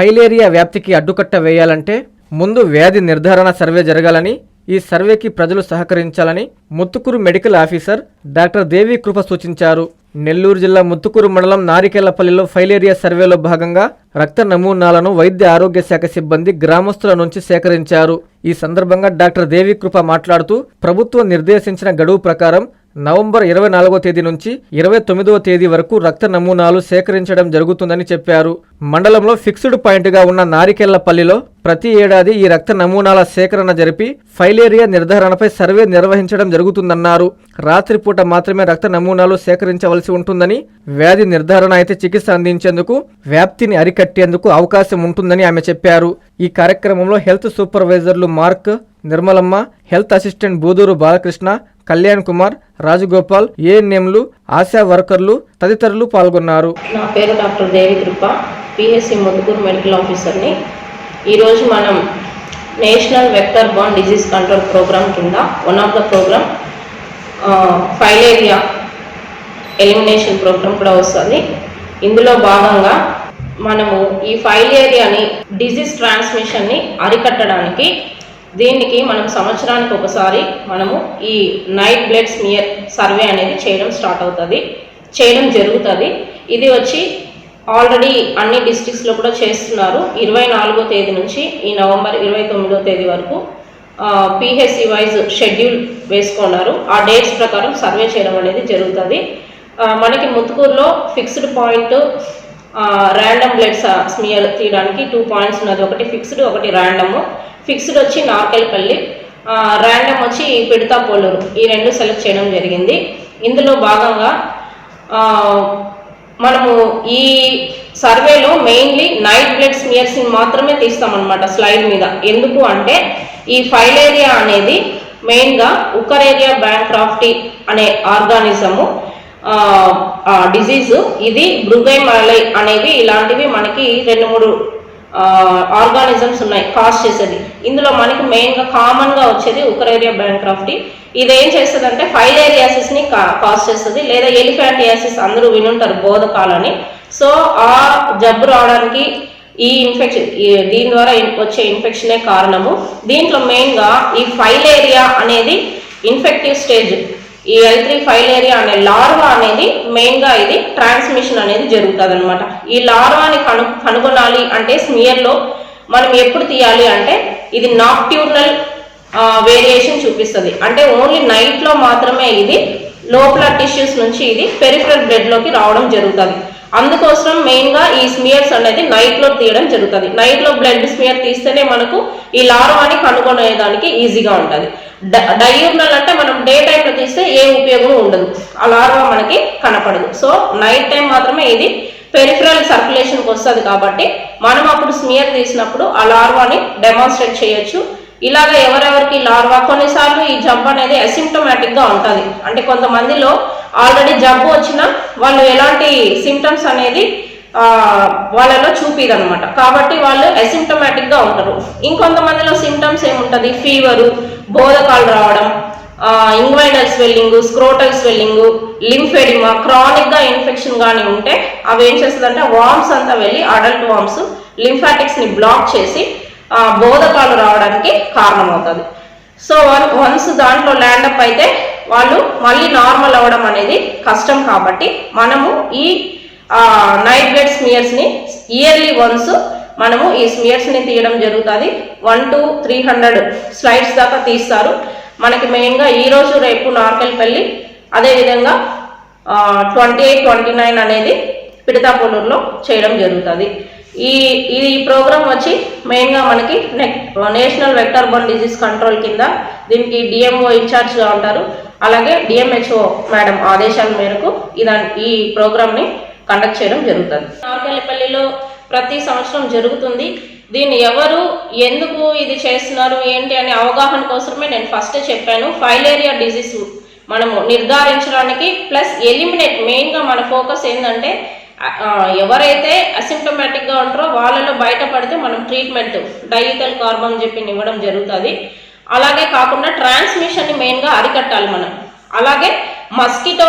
Filaria వ్యాప్తికి అడ్డుకట్ట వేయాలంటే ముందు వ్యాధి నిర్ధారణ సర్వే జరగాలని ఈ సర్వేకి ప్రజలు సహకరించాలని Muthukur medical officer doctor Devi Krupa సూచించారు. నెల్లూరు జిల్లా ముత్తుకూరు మండలం నారికేళ్ళపల్లిలో ఫైలేరియా సర్వేలో భాగంగా రక్త నమూనాలను వైద్య ఆరోగ్య శాఖ సిబ్బంది గ్రామస్తుల నుంచి సేకరించారు. ఈ సందర్భంగా డాక్టర్ దేవి కృప మాట్లాడుతూ ప్రభుత్వం నిర్దేశించిన గడువు ప్రకారం నవంబర్ ఇరవై నాలుగో తేదీ నుంచి ఇరవై తొమ్మిదవ తేదీ వరకు రక్త నమూనాలు సేకరించడం జరుగుతుందని చెప్పారు. మండలంలో ఫిక్స్డ్ పాయింట్గా ఉన్న నారికెళ్ళపల్లిలో ప్రతి ఏడాది ఈ రక్త నమూనాల సేకరణ జరిపి ఫైలేరియా నిర్ధారణపై సర్వే నిర్వహించడం జరుగుతుందన్నారు. రాత్రిపూట మాత్రమే రక్త నమూనాలు సేకరించవలసి ఉంటుందని వ్యాధి నిర్ధారణ అయితే చికిత్స అందించేందుకు వ్యాప్తిని అరికట్టేందుకు అవకాశం ఉంటుందని ఆమె చెప్పారు. ఈ కార్యక్రమంలో health సూపర్వైజర్లు Mark Nirmalamma health assistant Budur Balakrishna Kalyan Kumar Rajagopal ఏఎన్ఎంలు ఆశా వర్కర్లు తదితరులు పాల్గొన్నారు. నా పేరు doctor Devi Krupa PHC Mudukur medical ఆఫీసర్ని. ఈరోజు మనం national vector borne disease control programme కింద one of the programme filaria elimination programme కూడా వస్తుంది. ఇందులో భాగంగా మనము ఈ ఫైలేరియాని డిజీజ్ ట్రాన్స్మిషన్ని అరికట్టడానికి దీనికి మనం సంవత్సరానికి ఒకసారి మనము ఈ నైట్ బ్లడ్ స్మియర్ సర్వే అనేది చేయడం స్టార్ట్ అవుతుంది. చేయడం జరుగుతుంది. ఇది వచ్చి ఆల్రెడీ అన్ని డిస్టిక్స్లో కూడా చేస్తున్నారు. ఇరవై నాలుగో తేదీ నుంచి ఈ నవంబర్ ఇరవై తొమ్మిదో తేదీ వరకు పిహెచ్సి వైజ్ షెడ్యూల్ వేసుకున్నారు. ఆ డేట్స్ ప్రకారం సర్వే చేయడం అనేది జరుగుతుంది. మనకి ముత్తుకూరులో fixed point random blood smear తీయడానికి టూ పాయింట్స్ ఉన్నది. ఒకటి ఫిక్స్డ్ ఒకటి ర్యాండము. ఫిక్స్డ్ వచ్చి నార్కెల్పల్లి ర్యాండమ్ వచ్చి పిడతా పోలూరు. ఈ రెండు సెలెక్ట్ చేయడం జరిగింది. ఇందులో భాగంగా మనము ఈ సర్వేలో మెయిన్లీ నైట్ బ్లడ్ స్మియర్స్ని మాత్రమే తీస్తామన్నమాట స్లైడ్ మీద. ఎందుకు అంటే ఈ ఫైల్ ఏరియా అనేది మెయిన్గా ఉకరేరియా బ్యాంక్రాఫ్టీ అనే ఆర్గానిజము డిజీజు. ఇది బ్రుగైమాలై అనేవి ఇలాంటివి మనకి రెండు మూడు ఆర్గానిజమ్స్ ఉన్నాయి కాస్ట్ చేసేది. ఇందులో మనకి మెయిన్గా కామన్గా వచ్చేది ఉకరేరియా బ్యాంక్రాఫ్టీ ఇది ఏం చేస్తుంది అంటే ఫైలేరియాసిస్ని కాస్ట్ చేస్తుంది లేదా ఎలిఫాంటియాసిస్ అందరూ వినుంటారు బోధకాలని. సో ఆ జబ్బు రావడానికి ఈ ఇన్ఫెక్షన్ దీని ద్వారా వచ్చే ఇన్ఫెక్షనే కారణము. దీంట్లో మెయిన్గా ఈ ఫైలేరియా అనేది ఇన్ఫెక్టివ్ స్టేజ్ ఈ ఎల్ త్రీ ఫైలేరియా అనే లార్వా అనేది మెయిన్గా ఇది ట్రాన్స్మిషన్ అనేది జరుగుతుంది అనమాట ఈ లార్వాని కను కనుగొనాలి అంటే స్మియర్లో మనం ఎప్పుడు తీయాలి అంటే ఇది నాక్ట్యూర్నల్ వేరియేషన్ చూపిస్తుంది. అంటే ఓన్లీ నైట్లో మాత్రమే ఇది లోపల టిష్యూస్ నుంచి ఇది పెరిఫరల్ బ్లడ్లోకి రావడం జరుగుతుంది. అందుకోసం మెయిన్గా ఈ స్మియర్స్ అనేది నైట్లో తీయడం జరుగుతుంది. నైట్లో బ్లడ్ స్మియర్ తీస్తేనే మనకు ఈ లార్వాని కనుగొనేదానికి ఈజీగా ఉంటుంది. డయూర్నల్ అంటే మనం డే టైంలో తీస్తే ఏ ఉపయోగం ఉండదు. ఆ లార్వా మనకి కనపడదు. సో నైట్ టైం మాత్రమే ఇది పెరిఫరల్ సర్క్యులేషన్కి వస్తుంది కాబట్టి మనం అప్పుడు స్మియర్ తీసినప్పుడు ఆ లార్వాని డెమాన్స్ట్రేట్ చేయొచ్చు. ఇలాగ ఎవరెవరికి లార్వా కొన్నిసార్లు ఈ జబ్బు అనేది అసిమ్టమాటిక్గా ఉంటుంది. అంటే కొంతమందిలో ఆల్రెడీ జబ్బు వచ్చినా వాళ్ళు ఎలాంటి సిమ్టమ్స్ అనేది వాళ్ళలో చూపిదనమాట కాబట్టి వాళ్ళు అసిమ్టమాటిక్గా ఉంటారు. ఇంకొంతమందిలో సిమ్టమ్స్ ఏముంటుంది? ఫీవరు బోధకాలు రావడం inguinal swelling scrotal swelling lymphoedema క్రానిక్గా infection కానీ ఉంటే అవి ఏం చేస్తుందంటే వామ్స్ అంతా వెళ్ళి అడల్ట్ వామ్స్ లింఫాటిక్స్ని బ్లాక్ చేసి బోధకాలు రావడానికి కారణమవుతుంది. సో వన్ వన్స్ దాంట్లో ల్యాండప్ అయితే వాళ్ళు మళ్ళీ నార్మల్ అవ్వడం అనేది కష్టం కాబట్టి మనము ఈ నైట్ బ్లడ్ స్మియర్స్ని ఇయర్లీ వన్స్ మనము ఈ స్మియర్స్ని తీయడం జరుగుతుంది. One two three hundred slides దాకా తీస్తారు. మనకి మెయిన్గా ఈ రోజు రేపు నార్కెల్పల్లి అదేవిధంగా ట్వంటీ ఎయిట్ ట్వంటీ నైన్ అనేది పిడతాపూలూరులో చేయడం జరుగుతుంది. ఈ ఈ ప్రోగ్రామ్ వచ్చి మెయిన్గా మనకి national vector borne disease control కింద దీనికి డిఎంఓ ఇన్ఛార్జ్గా ఉంటారు. అలాగే డిఎంహెచ్ఓ మేడం ఆదేశాల మేరకు ఇదా ఈ ప్రోగ్రామ్ని కండక్ట్ చేయడం జరుగుతుంది. నార్కెల్లిపల్లిలో ప్రతి సంవత్సరం జరుగుతుంది. దీన్ని ఎవరు ఎందుకు ఇది చేస్తున్నారు ఏంటి అనే అవగాహన కోసమే నేను ఫస్ట్ చెప్పాను. ఫైలేరియా డిజీజ్ మనము నిర్ధారించడానికి ప్లస్ ఎలిమినేట్ మెయిన్గా మన ఫోకస్ ఏంటంటే ఎవరైతే అసిమ్టమాటిక్గా ఉంటారో వాళ్ళలో బయటపడితే మనం ట్రీట్మెంట్ డైథల్ కార్బన్ చెప్పి ఇవ్వడం జరుగుతుంది. అలాగే కాకుండా ట్రాన్స్మిషన్ని మెయిన్గా అరికట్టాలి మనం. అలాగే మస్కిటో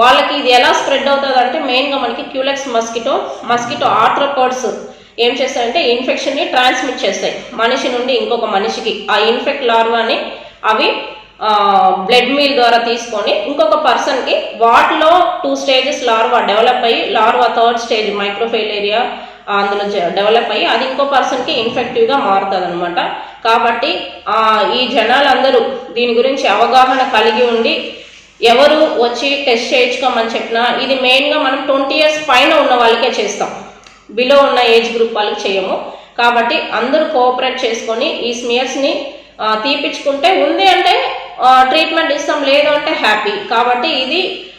వాళ్ళకి ఇది ఎలా స్ప్రెడ్ అవుతుంది అంటే మెయిన్గా మనకి క్యూలెక్స్ మస్కిటో మస్కిటో ఆర్థ్రోపోడ్స్ ఏం చేస్తాయంటే ఇన్ఫెక్షన్ని ట్రాన్స్మిట్ చేస్తాయి. మనిషి నుండి ఇంకొక మనిషికి. ఆ ఇన్ఫెక్ట్ లార్వాని అవి బ్లడ్ మీల్ ద్వారా తీసుకొని ఇంకొక పర్సన్కి వాటిలో టూ స్టేజెస్ లార్వా డెవలప్ అయ్యి లార్వా థర్డ్ స్టేజ్ మైక్రోఫైలేరియా అందులో డెవలప్ అయ్యి అది ఇంకో పర్సన్కి ఇన్ఫెక్టివ్గా మారుతుంది అనమాట కాబట్టి ఈ జనాలందరూ దీని గురించి అవగాహన కలిగి ఉండి ఎవరు వచ్చి టెస్ట్ చేయించుకోమని చెప్పినా ఇది మెయిన్గా మనం ట్వంటీ ఇయర్స్ పైన ఉన్న వాళ్ళకే చేస్తాం. బిలో ఉన్న ఏజ్ గ్రూప్ వాళ్ళకి చేయము. కాబట్టి అందరూ కోఆపరేట్ చేసుకొని ఈ స్మియర్స్ని తీపించుకుంటే ఉంది అంటే ట్రీట్మెంట్ ఇస్తాం లేదు అంటే హ్యాపీ కాబట్టి ఇది